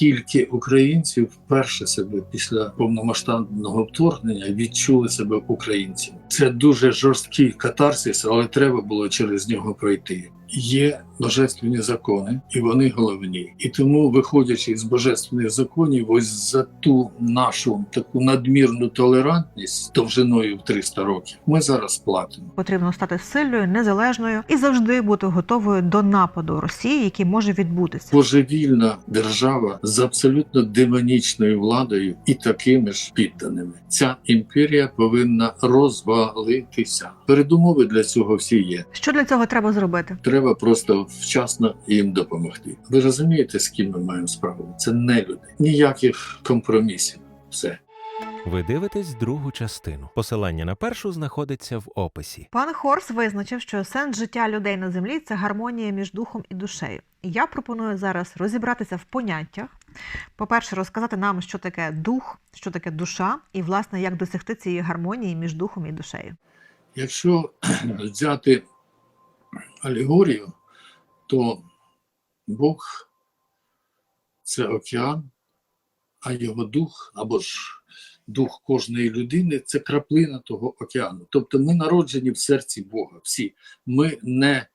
скільки українців вперше себе після повномасштабного вторгнення відчули себе українцями. Це дуже жорсткий катарсис, але треба було через нього пройти. Є божественні закони, і вони головні. І тому, виходячи з божественних законів, ось за ту нашу таку надмірну толерантність довжиною в 300 років, ми зараз платимо. Потрібно стати сильною, незалежною і завжди бути готовою до нападу Росії, який може відбутися. божевільна держава з абсолютно демонічною владою і такими ж підданими. Ця імперія повинна розвалитися. Передумови для цього всі є. Що для цього треба зробити? Треба просто вчасно їм допомогти. Ви розумієте, з ким ми маємо справу? Це не люди. Ніяких компромісів. Все. Ви дивитесь другу частину. Посилання на першу знаходиться в описі. Пан Хорс визначив, що сенс життя людей на землі це гармонія між духом і душею. І я пропоную зараз розібратися в поняттях. По-перше, розказати нам, що таке дух, що таке душа, і власне як досягти цієї гармонії між духом і душею. Якщо взяти алегорію, то Бог це океан, а його дух або ж дух кожної людини це краплина того океану. Тобто ми народжені в серці Бога. Всі. Ми не е,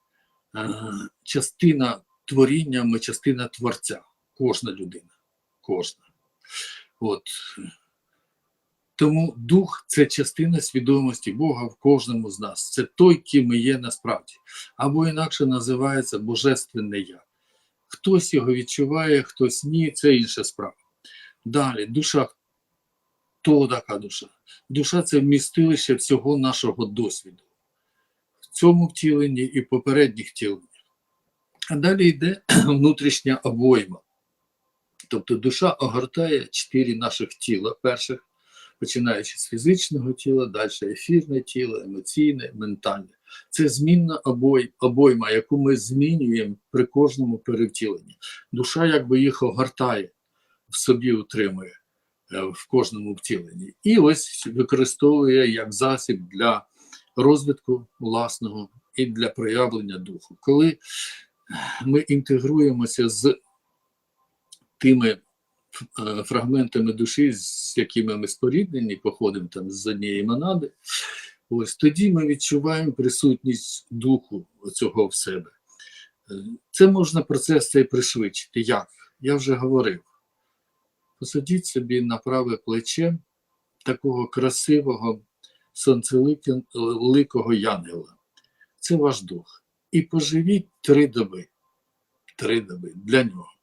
частина творіння, ми частина творця. Кожна людина. Кожна. От. Тому дух це частина свідомості Бога в кожному з нас. Це той, ким ми є насправді. Або інакше називається Божественне Я. Хтось його відчуває, хтось ні, це інша справа. Далі, душа. Хто така душа? Душа це вмістилище всього нашого досвіду. В цьому втіленні і в попередніх втіленнях. А далі йде внутрішня обойма. Тобто душа огортає чотири наших тіла перших починаючи з фізичного тіла, далі ефірне тіло, емоційне, ментальне. Це змінна обой, обойма, яку ми змінюємо при кожному перевтіленні. Душа якби їх огортає, в собі утримує е, в кожному втіленні. І ось використовує як засіб для розвитку власного і для проявлення духу. Коли ми інтегруємося з тими фрагментами душі, з якими ми споріднені, походимо там з однієї монади, ось тоді ми відчуваємо присутність духу цього в себе. Е, Це можна процес цей пришвидшити. Як? Я вже говорив. Посадіть собі на праве плече такого красивого сонцеликого янгела. Це ваш дух. І поживіть три доби. Три доби для нього.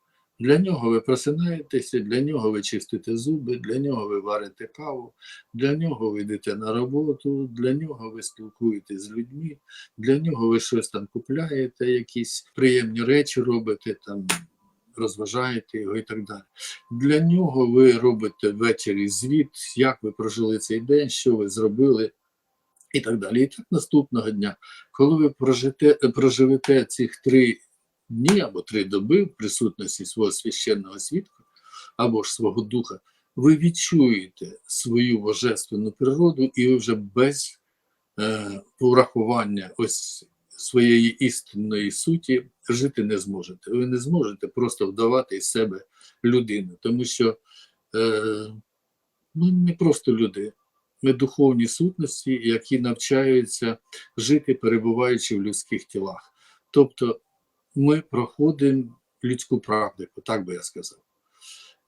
Для нього ви просинаєтеся, для нього ви чистите зуби, для нього ви варите каву, для нього ви йдете на роботу, для нього ви спілкуєтесь з людьми, для нього ви щось там купляєте, якісь приємні речі робите, там розважаєте його і так далі. Для нього ви робите ввечері звіт, як ви прожили цей день, що ви зробили. І так далі. І так наступного дня, коли ви прожите, проживете цих три дні або три доби в присутності свого священного свідка або ж свого духа, ви відчуєте свою божественну природу, і ви вже без е, урахування ось своєї істинної суті жити не зможете. Ви не зможете просто вдавати із себе людину, тому що е, ми не просто люди. Ми духовні сутності, які навчаються жити, перебуваючи в людських тілах. Тобто ми проходимо людську практику, так би я сказав.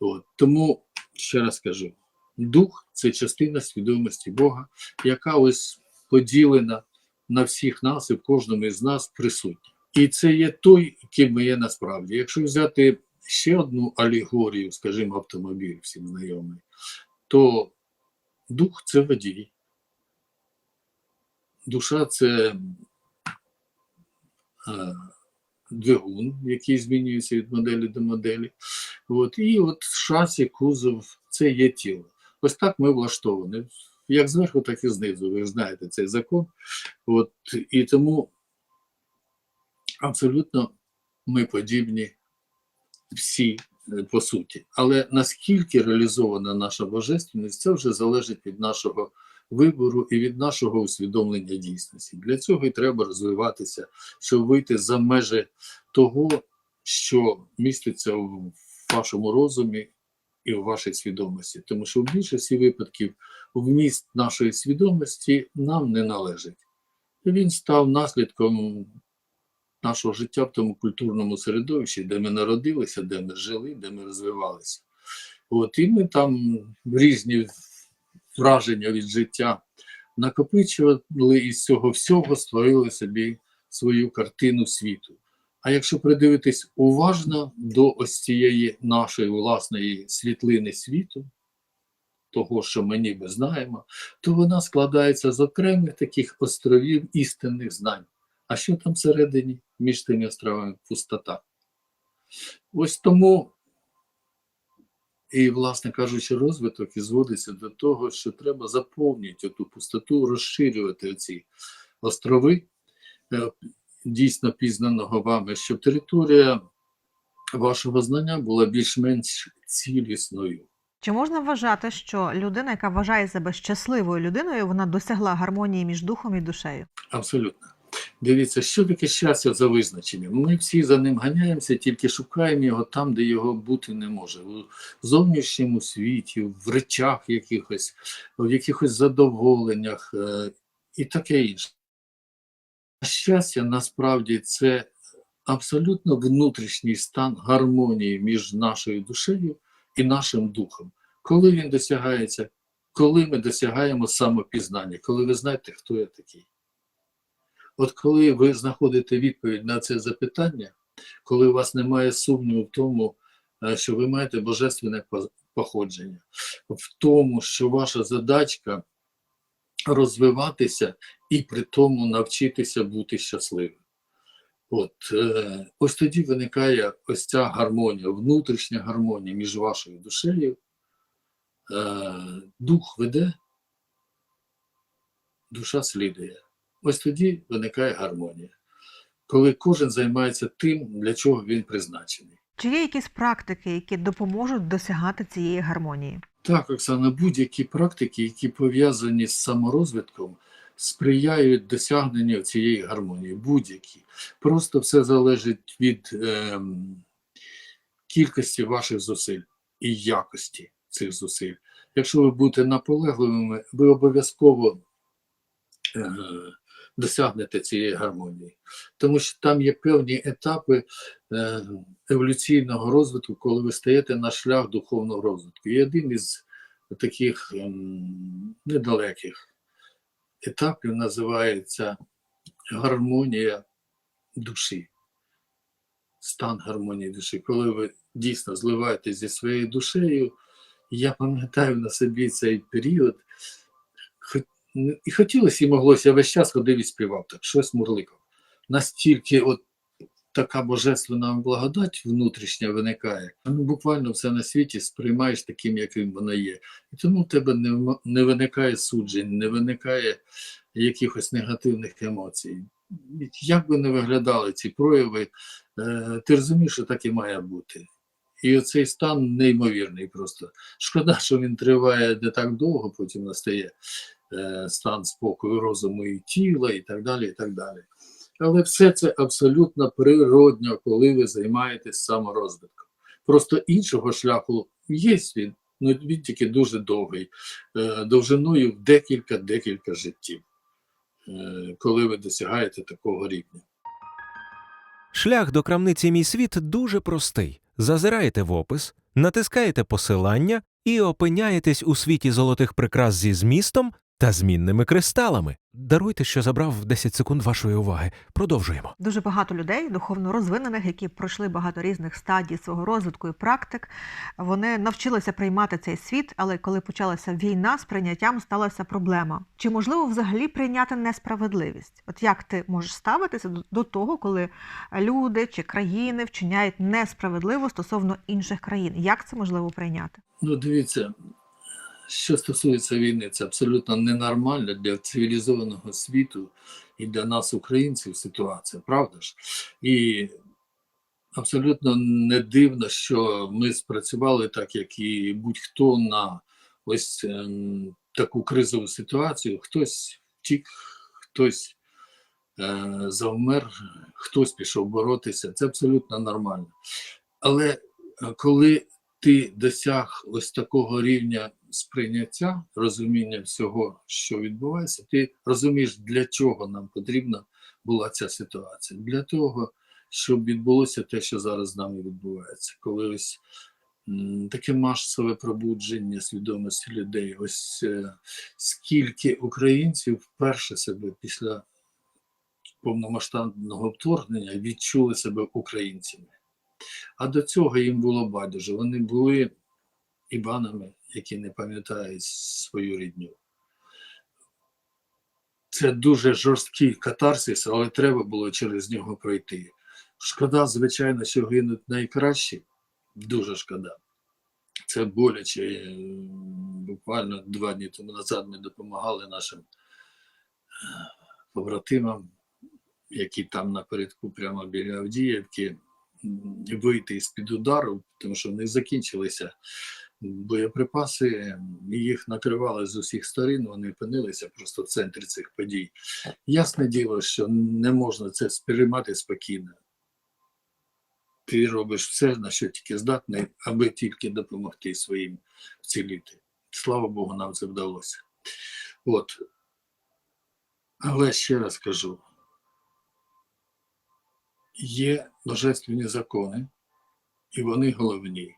От. Тому, ще раз кажу, дух це частина свідомості Бога, яка ось поділена на всіх нас і в кожному із нас присутня. І це є той, ким ми є насправді. Якщо взяти ще одну алегорію, скажімо, автомобіль всім знайомий, то дух це водій. Душа це е, двигун, який змінюється від моделі до моделі. От, і от шасі, кузов це є тіло. Ось так ми влаштовані. Як зверху, так і знизу. Ви ж знаєте цей закон. От, і тому абсолютно ми подібні всі е, по суті. Але наскільки реалізована наша божественність, це вже залежить від нашого вибору і від нашого усвідомлення дійсності. Для цього і треба розвиватися, щоб вийти за межі того, що міститься в вашому розумі і в вашій свідомості. Тому що в більшості випадків вміст нашої свідомості нам не належить. Він став наслідком нашого життя в тому культурному середовищі, де ми народилися, де ми жили, де ми розвивалися. От, і ми там різні враження від життя накопичували і з цього всього створили собі свою картину світу. А якщо придивитись уважно до ось цієї нашої власної світлини світу, того, що ми ніби знаємо, то вона складається з окремих таких островів істинних знань. А що там всередині між тими островами пустота? Ось тому, і, власне кажучи, розвиток і зводиться до того, що треба заповнювати ту пустоту, розширювати ці острови е, дійсно пізнаного вами, щоб територія вашого знання була більш-менш цілісною. Чи можна вважати, що людина, яка вважає себе щасливою людиною, вона досягла гармонії між духом і душею? Абсолютно. Дивіться, що таке щастя за визначенням. Ми всі за ним ганяємося, тільки шукаємо його там, де його бути не може. У зовнішньому світі, в речах якихось, в якихось задоволеннях е, і таке інше. А Щастя насправді це абсолютно внутрішній стан гармонії між нашою душею і нашим духом. Коли він досягається, коли ми досягаємо самопізнання, коли ви знаєте, хто я такий. От коли ви знаходите відповідь на це запитання, коли у вас немає сумніву в тому, е, що ви маєте божественне походження, в тому, що ваша задачка розвиватися і при тому навчитися бути щасливим. От, е, ось тоді виникає ось ця гармонія, внутрішня гармонія між вашою душею. Е, дух веде, душа слідує. Ось тоді виникає гармонія, коли кожен займається тим, для чого він призначений. Чи є якісь практики, які допоможуть досягати цієї гармонії? Так, Оксана, будь-які практики, які пов'язані з саморозвитком, сприяють досягненню цієї гармонії. Будь-які. Просто все залежить від ем, кількості ваших зусиль і якості цих зусиль. Якщо ви будете наполегливими, ви обов'язково е, досягнете цієї гармонії. Тому що там є певні етапи е, еволюційного розвитку, коли ви стаєте на шлях духовного розвитку. І один із таких ем, недалеких етапів називається гармонія душі. Стан гармонії душі. Коли ви дійсно зливаєтесь зі своєю душею, я пам'ятаю на собі цей період, і хотілося і моглося, я весь час ходив і співав, так щось мурликав. Настільки от така божественна благодать внутрішня виникає, ну буквально все на світі сприймаєш таким, яким воно є. І тому в тебе не, не виникає суджень, не виникає якихось негативних емоцій. Як би не виглядали ці прояви, е, ти розумієш, що так і має бути. І оцей стан неймовірний просто. Шкода, що він триває не так довго, потім настає стан спокою розуму і тіла, і так далі. і так далі. Але все це абсолютно природньо, коли ви займаєтесь саморозвитком. Просто іншого шляху є він, ну він тільки дуже довгий, е, довжиною в декілька-декілька життів, е, коли ви досягаєте такого рівня. Шлях до крамниці Мій світ дуже простий. Зазираєте в опис, натискаєте посилання і опиняєтесь у світі золотих прикрас зі змістом та змінними кристалами. Даруйте, що забрав 10 секунд вашої уваги. Продовжуємо. Дуже багато людей, духовно розвинених, які пройшли багато різних стадій свого розвитку і практик. Вони навчилися приймати цей світ, але коли почалася війна, з прийняттям сталася проблема. Чи можливо взагалі прийняти несправедливість? От як ти можеш ставитися до- до того, коли люди чи країни вчиняють несправедливо стосовно інших країн? Як це можливо прийняти? Ну, дивіться, що стосується війни, це абсолютно ненормальна для цивілізованого світу і для нас, українців, ситуація, правда ж? І абсолютно не дивно, що ми спрацювали так, як і будь-хто на ось ем, таку кризову ситуацію. Хтось втік, хтось е, завмер, хтось пішов боротися. Це абсолютно нормально. Але коли ти досяг ось такого рівня сприйняття, розуміння всього, що відбувається, ти розумієш, для чого нам потрібна була ця ситуація. Для того, щоб відбулося те, що зараз з нами відбувається. Коли ось таке масове пробудження свідомості людей, ось е, скільки українців вперше себе після повномасштабного вторгнення відчули себе українцями. А до цього їм було байдуже. Вони були ібанами, які не пам'ятають свою рідню. Це дуже жорсткий катарсис, але треба було через нього пройти. Шкода, звичайно, що гинуть найкращі. Дуже шкода. Це боляче. Е, Буквально два дні тому назад ми допомагали нашим е, побратимам, які там напередку, прямо біля Авдіївки, вийти з-під удару, тому що в них закінчилися боєприпаси, їх накривали з усіх сторін, вони опинилися просто в центрі цих подій. Ясне діло, що не можна це сприймати спокійно. Ти робиш все, на що тільки здатний, аби тільки допомогти своїм вціліти. Слава Богу, нам це вдалося. От. Але ще раз кажу: є божественні закони, і вони головні.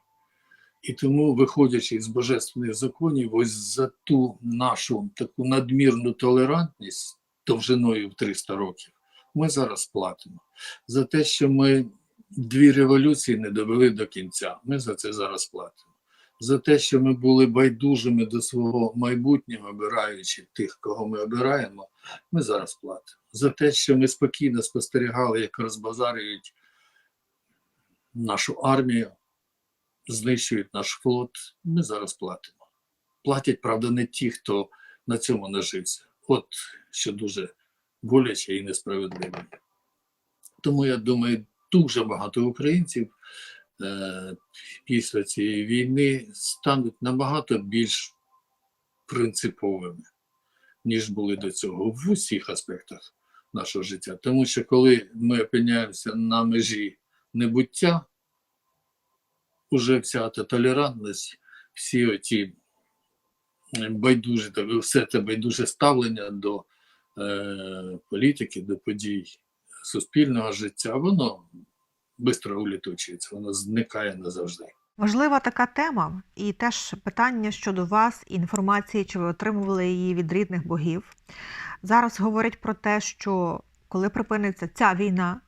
І тому, виходячи з божественних законів, ось за ту нашу таку надмірну толерантність довжиною в 300 років, ми зараз платимо. За те, що ми дві революції не довели до кінця, ми за це зараз платимо. За те, що ми були байдужими до свого майбутнього, обираючи тих, кого ми обираємо, ми зараз платимо. За те, що ми спокійно спостерігали, як розбазарюють нашу армію, знищують наш флот, ми зараз платимо. Платять, правда, не ті, хто на цьому нажився. От що дуже боляче і несправедливо. Тому я думаю, дуже багато українців е, після цієї війни стануть набагато більш принциповими, ніж були до цього в усіх аспектах нашого життя. Тому що коли ми опиняємося на межі небуття, уже вся та толерантність, всі оті байдужі, все це байдуже ставлення до е, політики, до подій суспільного життя, воно швидко улітучується, воно зникає назавжди. Важлива така тема, і теж питання щодо вас, інформації, чи ви отримували її від рідних богів. Зараз говорять про те, що коли припиниться ця війна,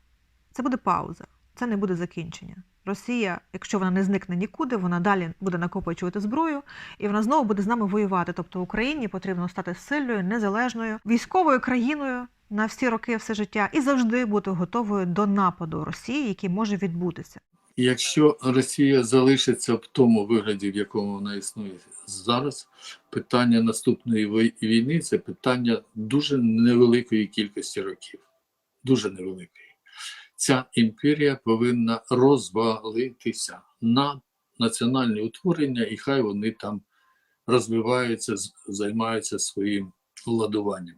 це буде пауза, це не буде закінчення. Росія, якщо вона не зникне нікуди, вона далі буде накопичувати зброю, і вона знову буде з нами воювати. Тобто Україні потрібно стати сильною, незалежною, військовою країною на всі роки, все життя, і завжди бути готовою до нападу Росії, який може відбутися. Якщо Росія залишиться в тому вигляді, в якому вона існує зараз, питання наступної війни це питання дуже невеликої кількості років. Дуже невеликої. Ця імперія повинна розвалитися на національні утворення, і хай вони там розвиваються, займаються своїм владуванням.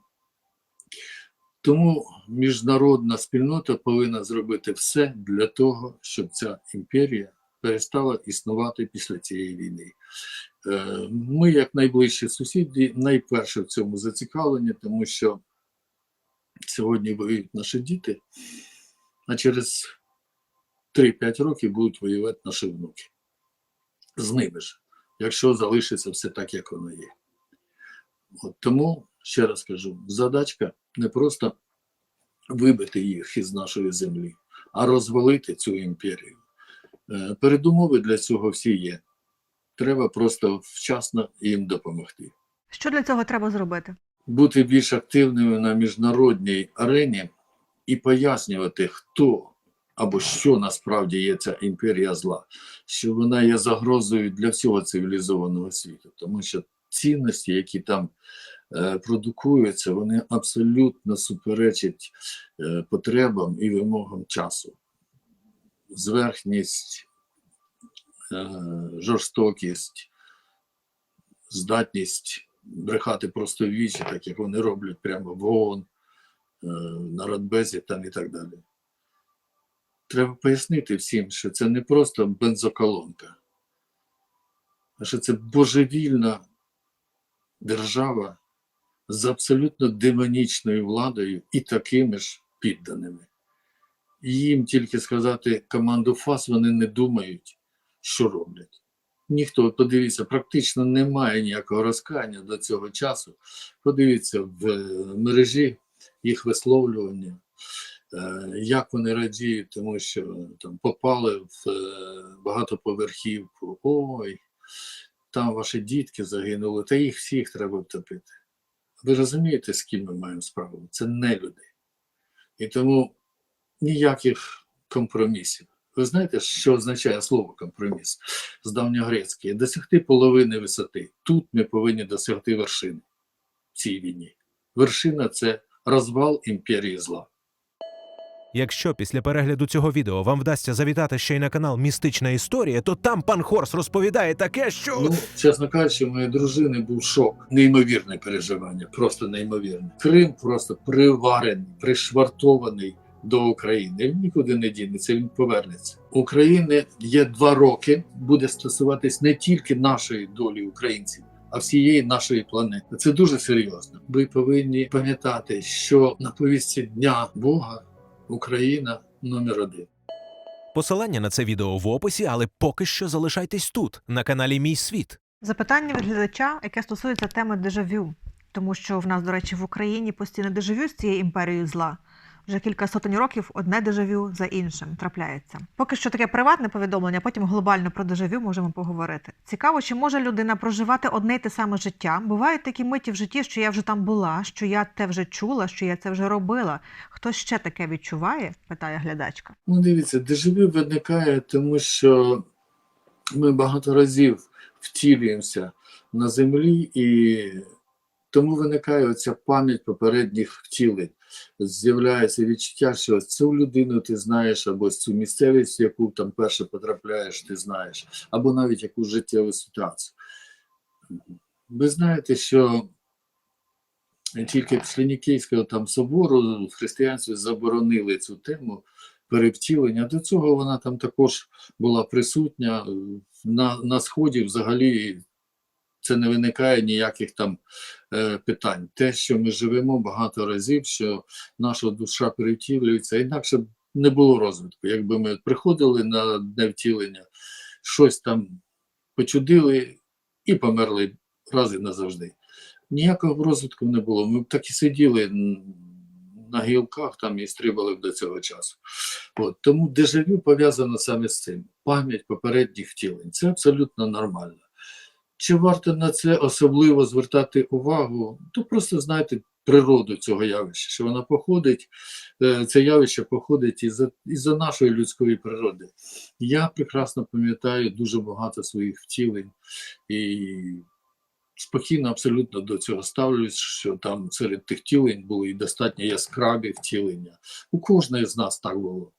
Тому міжнародна спільнота повинна зробити все для того, щоб ця імперія перестала існувати після цієї війни. Е, Ми, як найближчі сусіди, найперше в цьому зацікавлені, тому що сьогодні воюють наші діти, а через 3-5 років будуть воювати наші внуки. З ними ж, якщо залишиться все так, як воно є. От тому, ще раз кажу, задачка не просто вибити їх із нашої землі, а розвалити цю імперію. Е, Передумови для цього всі є. Треба просто вчасно їм допомогти. Що для цього треба зробити? Бути більш активними на міжнародній арені і пояснювати, хто або що насправді є ця імперія зла, що вона є загрозою для всього цивілізованого світу, тому що цінності, які там е, продукуються, вони абсолютно суперечать е, потребам і вимогам часу. Зверхність, е, жорстокість, здатність брехати просто вічі, так як вони роблять прямо в ООН, на Радбезі там і так далі. треба пояснити всім, що це не просто бензоколонка, а що це божевільна держава з абсолютно демонічною владою і такими ж підданими. І їм тільки сказати команду ФАС вони не думають, що роблять. Ніхто, подивіться, практично немає ніякого розкання до цього часу. Подивіться в е, мережі їх висловлювання, е, як вони радіють, тому що там попали в е, багатоповерхівку. Ой, там ваші дітки загинули, та їх всіх треба втопити. Ви розумієте, з ким ми маємо справу? Це не люди. І тому ніяких компромісів. Ви знаєте, що означає слово компроміс з давньогрецької? Досягти половини висоти. Тут ми повинні досягти вершини в цій війні. Вершина це розвал імперії зла. Якщо після перегляду цього відео вам вдасться завітати ще й на канал Містична історія, то там пан Хорс розповідає таке, що. Ну, чесно кажучи, моєї дружини був шок. Неймовірне переживання, просто неймовірне. Крим просто приварений, пришвартований до України. Він нікуди не дінеться, він повернеться. України є два роки, буде стосуватись не тільки нашої долі українців. А всієї нашої планети це дуже серйозно. Ви повинні пам'ятати, що на повістці дня Бога Україна номер один. Посилання на це відео в описі, але поки що залишайтесь тут, на каналі Мій Світ. Запитання від глядача, яке стосується теми дежавю, тому що в нас, до речі, в Україні постійно дежавю з цією імперією зла. Вже кілька сотень років одне дежавю за іншим трапляється. Поки що таке приватне повідомлення, потім глобально про дежавю можемо поговорити. Цікаво, чи може людина проживати одне й те саме життя. Бувають такі миті в житті, що я вже там була, що я те вже чула, що я це вже робила. Хто ще таке відчуває? питає глядачка. Ну, дивіться, дежавю виникає, тому що ми багато разів втілюємося на землі, і тому виникає оця пам'ять попередніх втілень. З'являється відчуття, що цю людину ти знаєш, або цю місцевість, яку там перше потрапляєш, ти знаєш, або навіть якусь життєву ситуацію. Ви знаєте, що тільки після Нікейського там собору в християнстві заборонили цю тему перевтілення. До цього вона там також була присутня. На, на сході взагалі це не виникає ніяких там е, питань. Те, що ми живемо багато разів, що наша душа перевтілюється, інакше б не було розвитку. Якби ми приходили на дне втілення, щось там почудили і померли раз і назавжди. Ніякого розвитку не було. Ми б так і сиділи на гілках там і стрибали б до цього часу. От, тому дежавю пов'язано саме з цим. Пам'ять попередніх втілень. Це абсолютно нормально. Чи варто на це особливо звертати увагу? То просто знайте природу цього явища, що вона походить, е, це явище походить із із нашої людської природи. Я прекрасно пам'ятаю дуже багато своїх втілень і спокійно абсолютно до цього ставлюсь, що там серед тих втілень були і достатньо яскраві втілення. У кожної з нас так було.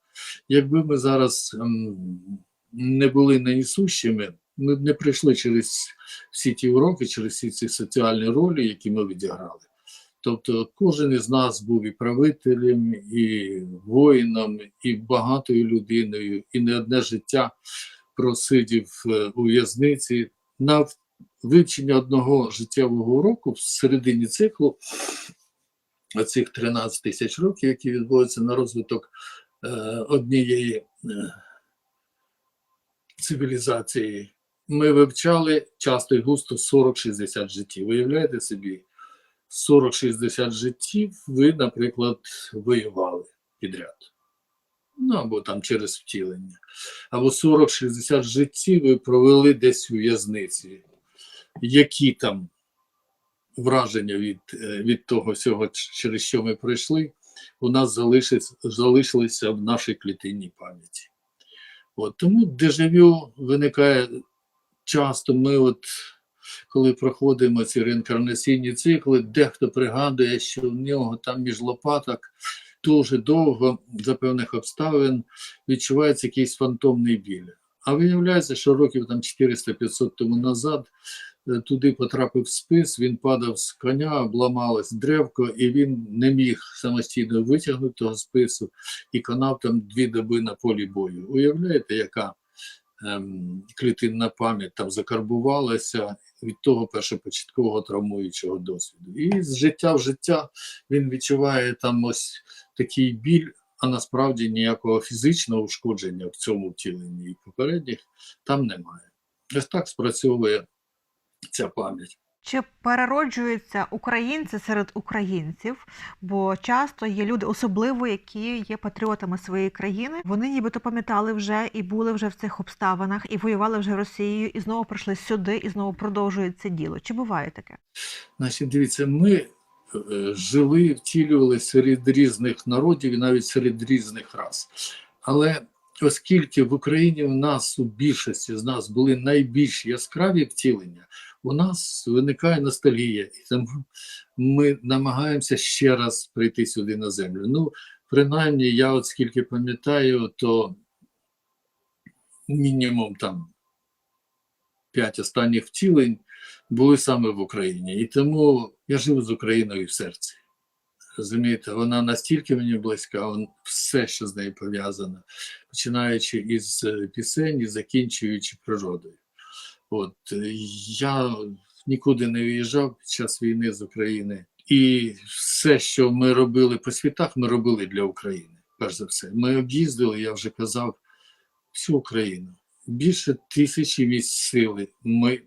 Якби ми зараз ем, не були несущими, ми б не прийшли через всі ті уроки, через всі ці соціальні ролі, які ми відіграли. Тобто кожен із нас був і правителем, і воїном, і багатою людиною, і не одне життя просидів е, у в'язниці. На вивчення одного життєвого уроку в середині циклу оцих 13 тисяч років, які відбуваються на розвиток е, однієї е, цивілізації, ми вивчали часто і густо 40-60 життів. Виявляєте собі, 40-60 життів ви, наприклад, воювали підряд. Ну, або там через втілення. Або 40-60 життів ви провели десь у в'язниці. Які там враження від, е, від того всього, через що ми пройшли, у нас залишилися, залишилися в нашій клітинній пам'яті. От, тому дежавю виникає часто. Ми, от, коли проходимо ці реінкарнаційні цикли, дехто пригадує, що в нього там між лопаток дуже довго за певних обставин відчувається якийсь фантомний біль. А виявляється, що років там 400-500 тому назад е, туди потрапив спис, він падав з коня, обламалось древко, і він не міг самостійно витягнути того спису і конав там дві доби на полі бою. Уявляєте, яка клітинна пам'ять там закарбувалася від того першопочаткового травмуючого досвіду. І з життя в життя він відчуває там ось такий біль, а насправді ніякого фізичного ушкодження в цьому втіленні і попередніх там немає. Ось так спрацьовує ця пам'ять. Чи перероджуються українці серед українців? Бо часто є люди, особливо які є патріотами своєї країни. Вони нібито пам'ятали вже і були вже в цих обставинах, і воювали вже Росією, і знову прийшли сюди, і знову продовжують це діло. Чи буває таке? Значить, дивіться, ми е, жили, втілювали серед різних народів і навіть серед різних рас. Але оскільки в Україні в нас у більшості з нас були найбільш яскраві втілення, у нас виникає ностальгія, і тому ми намагаємося ще раз прийти сюди на землю. Ну, принаймні, я от скільки пам'ятаю, то мінімум там п'ять останніх втілень були саме в Україні. І тому я живу з Україною в серці. Розумієте, вона настільки мені близька, он, все, що з нею пов'язано, починаючи із е, пісень і закінчуючи природою. От е, я нікуди не виїжджав під час війни з України, і все, що ми робили по світах, ми робили для України. Перш за все, ми об'їздили, я вже казав, всю Україну. Більше тисячі місць сили ми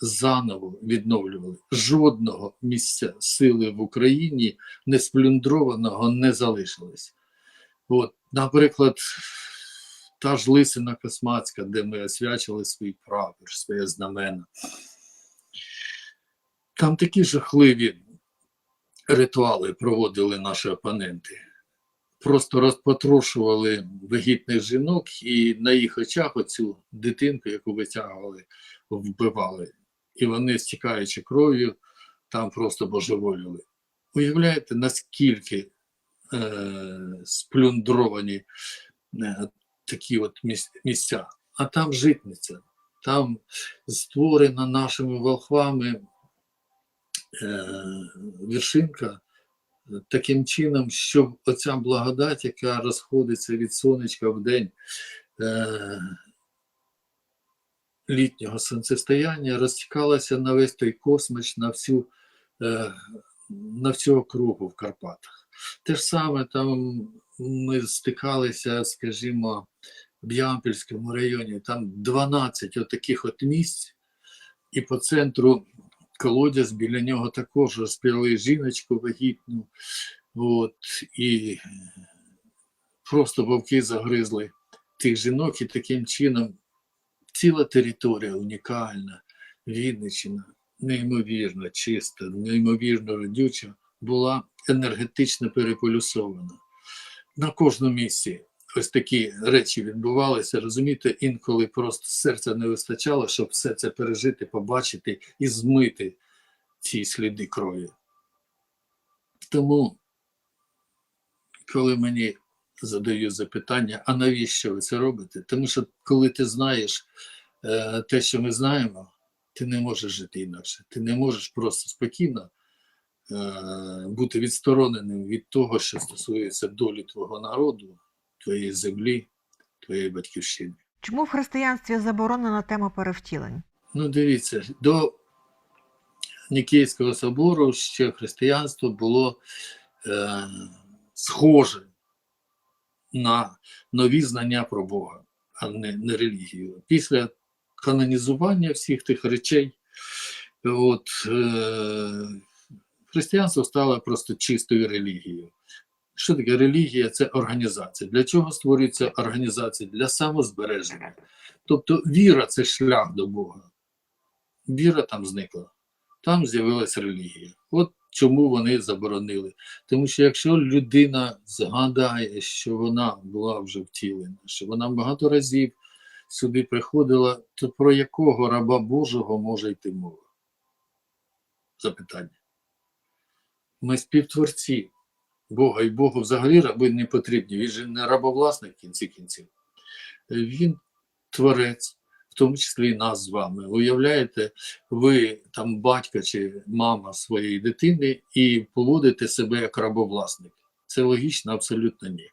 заново відновлювали. Жодного місця сили в Україні не сплюндрованого не залишилось. От, наприклад, та ж Лисина Космацька, де ми освячили свій прапор, своє знамена. Там такі жахливі ритуали проводили наші опоненти. Просто розпотрошували вагітних жінок і на їх очах оцю дитинку, яку витягували, вбивали. І вони, стікаючи кров'ю, там просто божеволіли. Уявляєте, наскільки е, сплюндровані е, такі от місця. А там житниця, там створена нашими волхвами е, віршинка таким чином, щоб оця благодать, яка розходиться від сонечка в день е, літнього сонцестояння, розтікалася на весь той космос, на всю, е, на всю округу в Карпатах. Те ж саме там ми стикалися, скажімо, в Ямпільському районі, там 12 отаких от місць, і по центру колодязь, біля нього також розпіли жіночку вагітну, от, і просто вовки загризли тих жінок, і таким чином ціла територія унікальна, Вінниччина, неймовірно чиста, неймовірно родюча, була енергетично переполюсована. На кожному місці ось такі речі відбувалися. Розумієте, інколи просто серця не вистачало, щоб все це пережити, побачити і змити ці сліди крові. Тому, коли мені задають запитання, а навіщо ви це робите? Тому що коли ти знаєш е, те, що ми знаємо, ти не можеш жити інакше. Ти не можеш просто спокійно бути відстороненим від того, що стосується долі твого народу, твоєї землі, твоєї батьківщини. Чому в християнстві заборонена тема перевтілень? Ну, дивіться, до Нікейського собору ще християнство було е, схоже на нові знання про Бога, а не, не релігію. Після канонізування всіх тих речей, от, е, християнство стало просто чистою релігією. Що таке релігія? Це організація. Для чого створюється організація? Для самозбереження. Тобто віра це шлях до Бога. Віра там зникла. Там з'явилася релігія. От чому вони заборонили. Тому що якщо людина згадає, що вона була вже втілена, що вона багато разів сюди приходила, то про якого раба Божого може йти мова? Запитання. Ми співтворці Бога і Богу взагалі раби не потрібні. Він же не рабовласник в кінці кінців. Він творець, в тому числі і нас з вами. Уявляєте, ви там батька чи мама своєї дитини і поводите себе як рабовласник. Це логічно, абсолютно ні.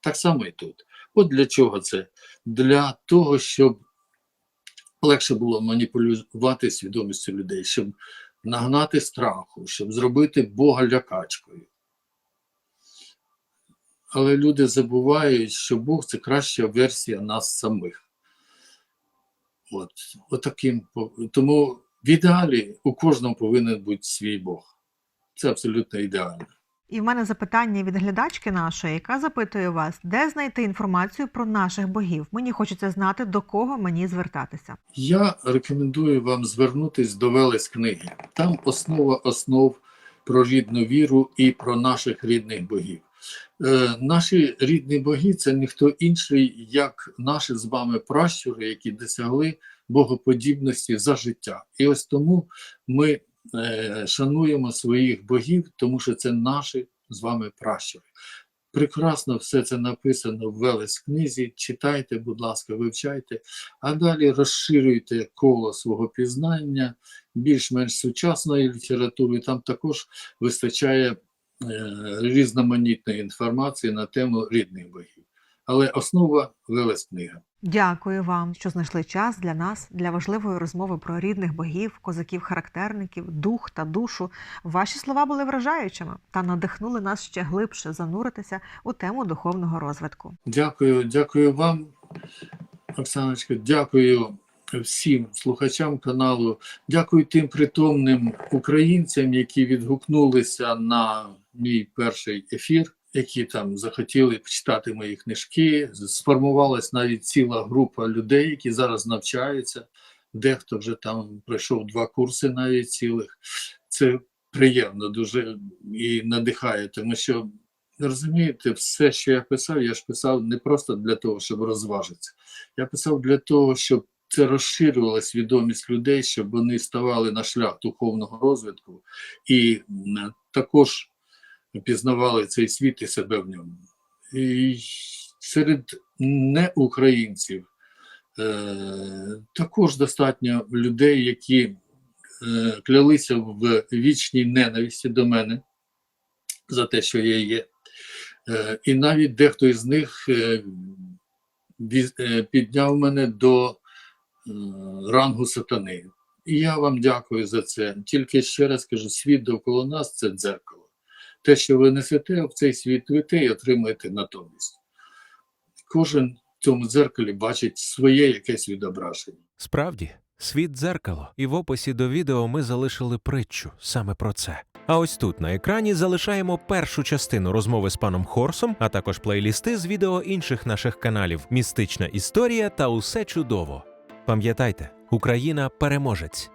Так само і тут. От для чого це? Для того, щоб легше було маніпулювати свідомістю людей, щоб нагнати страху, щоб зробити Бога лякачкою. Але люди забувають, що Бог це краща версія нас самих. От, отаким. по- Тому в ідеалі у кожного повинен бути свій Бог. Це абсолютно ідеально. І в мене запитання від глядачки нашої, яка запитує вас, де знайти інформацію про наших богів. Мені хочеться знати, до кого мені звертатися. Я рекомендую вам звернутись до Велес книги. Там основа основ про рідну віру і про наших рідних богів. Е, наші рідні боги це ніхто інший, як наші з вами пращури, які досягли богоподібності за життя. І ось тому ми шануємо своїх богів, тому що це наші з вами пращури. Прекрасно все це написано в Велес книзі. Читайте, будь ласка, вивчайте, а далі розширюйте коло свого пізнання більш-менш сучасної літератури. Там також вистачає е, різноманітної інформації на тему рідних богів. Але основа Велес книга. Дякую вам, що знайшли час для нас, для важливої розмови про рідних богів, козаків-характерників, дух та душу. Ваші слова були вражаючими та надихнули нас ще глибше зануритися у тему духовного розвитку. Дякую, дякую вам, Оксаночка. Дякую всім слухачам каналу. Дякую тим притомним українцям, які відгукнулися на мій перший ефір, які там захотіли почитати мої книжки. Сформувалась навіть ціла група людей, які зараз навчаються. Дехто вже там пройшов два курси навіть цілих. Це приємно дуже і надихає, тому що розумієте, все, що я писав, я ж писав не просто для того, щоб розважитися. Я писав для того, щоб це розширювала свідомість людей, щоб вони ставали на шлях духовного розвитку і також пізнавали цей світ і себе в ньому. І серед неукраїнців е, також достатньо людей, які е, клялися в вічній ненависті до мене за те, що я є. Е, І навіть дехто із них е, е, підняв мене до е, рангу сатани. І я вам дякую за це. Тільки ще раз кажу: світ довкола нас це дзеркало. Те, що ви несете в цей світ, ви те й отримаєте натомість. Кожен в цьому дзеркалі бачить своє якесь відображення. Справді, світ дзеркало, і в описі до відео ми залишили притчу саме про це. А ось тут на екрані залишаємо першу частину розмови з паном Хорсом, а також плейлісти з відео інших наших каналів Містична історія та Усе чудово. Пам'ятайте, Україна переможець.